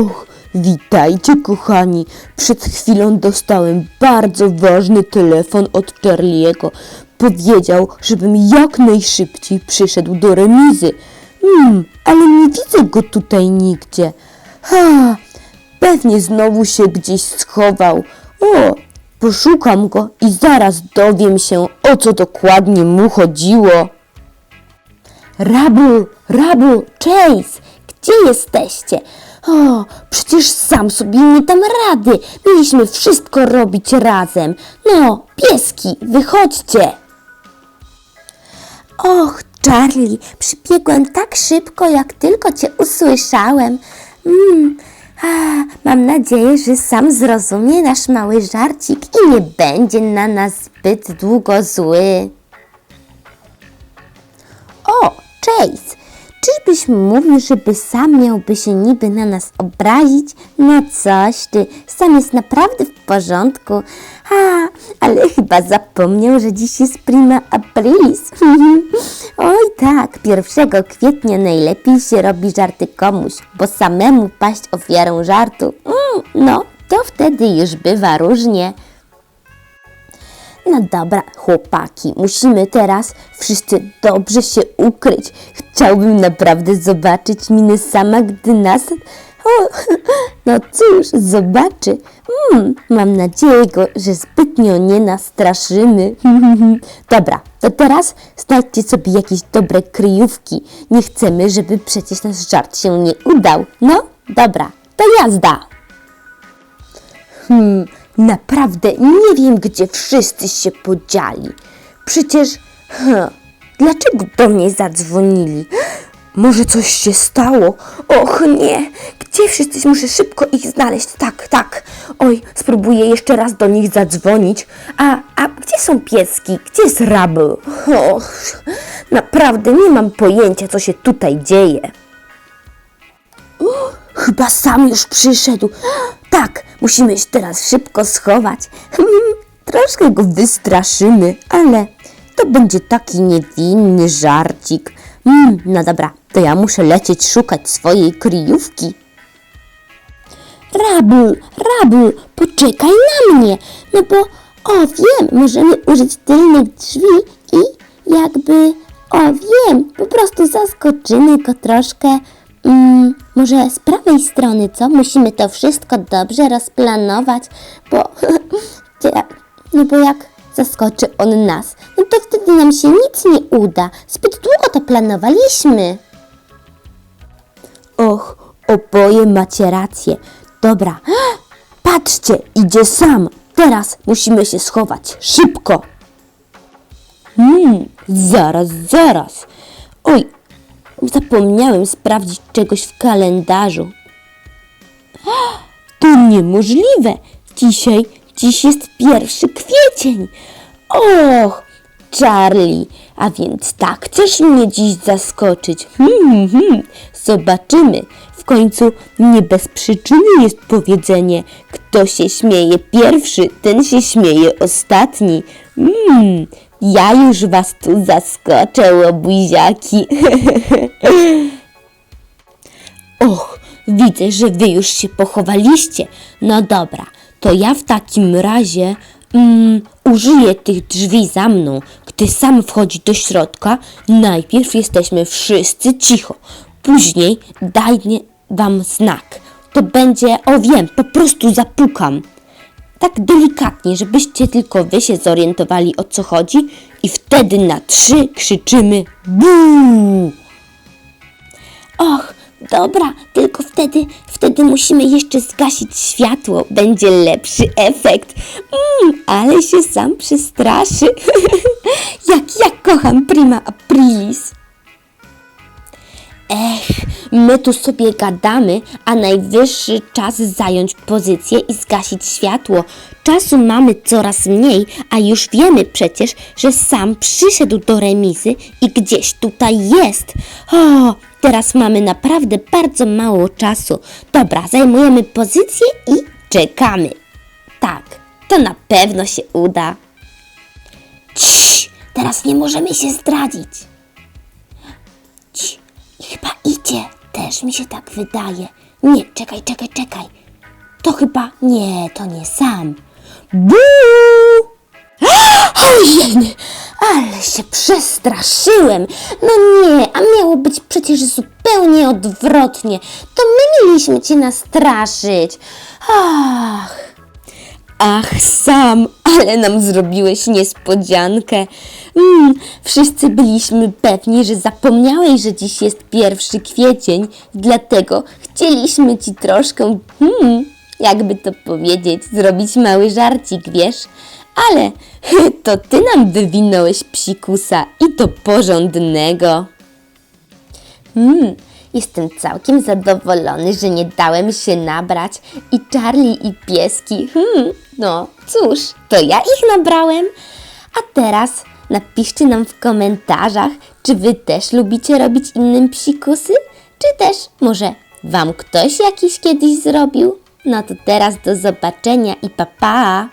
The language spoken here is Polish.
Och, witajcie kochani. Przed chwilą dostałem bardzo ważny telefon od Charlie'ego. Powiedział, żebym jak najszybciej przyszedł do remizy. Hmm, ale nie widzę go tutaj nigdzie. Ha, pewnie znowu się gdzieś schował. O, poszukam go i zaraz dowiem się, o co dokładnie mu chodziło. Rabu, Rabu, Chase, gdzie jesteście? O, przecież sam sobie nie dam rady. Mieliśmy wszystko robić razem. No, pieski, wychodźcie. Och, Charlie, przybiegłem tak szybko, jak tylko cię usłyszałem. Mm, a, mam nadzieję, że sam zrozumie nasz mały żarcik i nie będzie na nas zbyt długo zły. Mówił, żeby sam miałby się niby na nas obrazić? No coś ty, sam jest naprawdę w porządku. A, ale chyba zapomniał, że dziś jest prima aprilis. Oj tak, 1 kwietnia najlepiej się robi żarty komuś, bo samemu paść ofiarą żartu. Mm, no, to wtedy już bywa różnie. No dobra, chłopaki, musimy teraz wszyscy dobrze się ukryć. Chciałbym naprawdę zobaczyć minę sama, gdy nas... O, no cóż, zobaczy. Mm, mam nadzieję, go, że zbytnio nie nastraszymy. Dobra, to teraz znajdźcie sobie jakieś dobre kryjówki. Nie chcemy, żeby przecież nasz żart się nie udał. No, dobra, to jazda. Hmm, naprawdę nie wiem, gdzie wszyscy się podzieli. Przecież, hm, dlaczego do mnie zadzwonili? Może coś się stało? Och nie, gdzie wszyscy? Muszę szybko ich znaleźć. Tak, tak. Oj, spróbuję jeszcze raz do nich zadzwonić. A, a gdzie są pieski? Gdzie jest Rabel? Och, naprawdę nie mam pojęcia, co się tutaj dzieje. Chyba sam już przyszedł. Tak, musimy się teraz szybko schować. Hmm, Troszkę go wystraszymy, ale to będzie taki niewinny żarcik. Mm, no dobra, to ja muszę lecieć szukać swojej kryjówki. Rabul, Rabul, poczekaj na mnie, no bo, o wiem, możemy użyć tylnych drzwi i jakby, o wiem, po prostu zaskoczymy go troszkę, mm, może z prawej strony, co? Musimy to wszystko dobrze rozplanować, bo, no bo jak zaskoczy on nas, no to wtedy nam się nic nie uda, zbyt długo to planowaliśmy. Och, oboje macie rację. Dobra, patrzcie, idzie sam. Teraz musimy się schować. Szybko. Hmm, zaraz, zaraz. Oj, zapomniałem sprawdzić czegoś w kalendarzu. To niemożliwe. Dzisiaj, dziś jest pierwszy kwiecień. Och, Charlie, a więc tak chcesz mnie dziś zaskoczyć? Hmm, hmm, zobaczymy. W końcu nie bez przyczyny jest powiedzenie, kto się śmieje pierwszy, ten się śmieje ostatni. Hmm, ja już was tu zaskoczę, łobuziaki. Och, widzę, że wy już się pochowaliście. No dobra, to ja w takim razie mm, użyję tych drzwi za mną. Gdy sam wchodzi do środka, najpierw jesteśmy wszyscy cicho. Później daj wam znak. To będzie, o wiem, po prostu zapukam. Tak delikatnie, żebyście tylko wy się zorientowali o co chodzi i wtedy na trzy krzyczymy BUU! Och, dobra, tylko wtedy, wtedy musimy jeszcze zgasić światło. Będzie lepszy efekt. Mm, ale się sam przestraszy. Jak ja kocham Prima Aprilis. Ech, my tu sobie gadamy, a najwyższy czas zająć pozycję i zgasić światło. Czasu mamy coraz mniej, a już wiemy przecież, że sam przyszedł do remizy i gdzieś tutaj jest. O, teraz mamy naprawdę bardzo mało czasu. Dobra, zajmujemy pozycję i czekamy. Tak, to na pewno się uda. Cii, teraz nie możemy się zdradzić. Też mi się tak wydaje. Nie, czekaj, czekaj, czekaj. To chyba... Nie, to nie sam. Bu! Ojej, ale się przestraszyłem. No nie, a miało być przecież zupełnie odwrotnie. To my mieliśmy cię nastraszyć. Ach. Ach, sam, ale nam zrobiłeś niespodziankę. Mm, wszyscy byliśmy pewni, że zapomniałeś, że dziś jest pierwszy kwiecień, dlatego chcieliśmy ci troszkę, hmm, jakby to powiedzieć, zrobić mały żarcik, wiesz? Ale to ty nam wywinąłeś psikusa i to porządnego. Hmm, jestem całkiem zadowolony, że nie dałem się nabrać i Charlie i pieski. Hmm, no cóż, to ja ich nabrałem. A teraz napiszcie nam w komentarzach, czy wy też lubicie robić innym psikusy, czy też może wam ktoś jakiś kiedyś zrobił. No to teraz do zobaczenia i pa pa!